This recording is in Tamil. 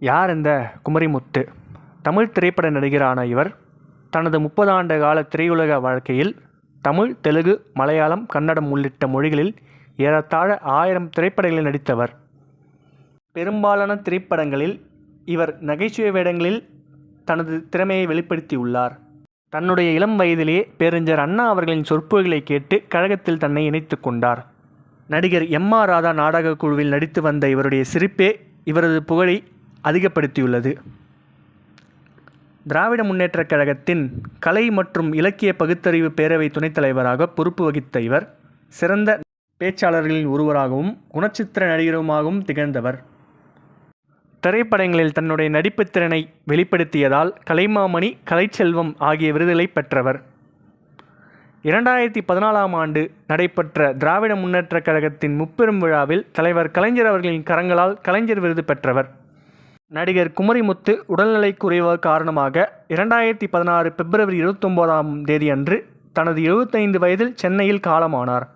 யார் இந்த குமரிமுத்து? தமிழ் திரைப்பட நடிகரான இவர் தனது முப்பது ஆண்டு கால திரையுலக வாழ்க்கையில் தமிழ் தெலுங்கு மலையாளம் கன்னடம் உள்ளிட்ட மொழிகளில் ஏறத்தாழ ஆயிரம் திரைப்படங்களில் நடித்தவர். பெரும்பாலான திரைப்படங்களில் இவர் நகைச்சுவை வேடங்களில் தனது திறமையை வெளிப்படுத்தியுள்ளார். தன்னுடைய இளம் வயதிலேயே பேரறிஞர் அண்ணா அவர்களின் சொற்பொழிகளை கேட்டு கழகத்தில் தன்னை இணைத்து கொண்டார். நடிகர் எம் ஆர் ராதா நாடகக் குழுவில் நடித்து வந்த இவருடைய சிரிப்பே இவரது புகழை அதிகப்படுத்தியுள்ளது. திராவிட முன்னேற்றக் கழகத்தின் கலை மற்றும் இலக்கிய பகுத்தறிவு பேரவை துணைத் தலைவராக பொறுப்பு வகித்த இவர் சிறந்த பேச்சாளர்களின் ஒருவராகவும் குணச்சித்திர நடிகருமாகவும் திகழ்ந்தவர். திரைப்படங்களில் தன்னுடைய நடிப்புத் திறனை வெளிப்படுத்தியதால் கலைமாமணி கலைச்செல்வம் ஆகிய விருதுகளை பெற்றவர். இரண்டாயிரத்தி பதினாலாம் ஆண்டு நடைபெற்ற திராவிட முன்னேற்றக் கழகத்தின் முப்பெரும் விழாவில் தலைவர் கலைஞர் அவர்களின் கரங்களால் கலைஞர் விருது பெற்றவர். நடிகர் குமரிமுத்து உடல்நிலை குறைவு காரணமாக இரண்டாயிரத்தி பதினாறு பிப்ரவரி இருபத்தொம்போதாம் தேதியன்று தனது எழுபத்தைந்து வயதில் சென்னையில் காலமானார்.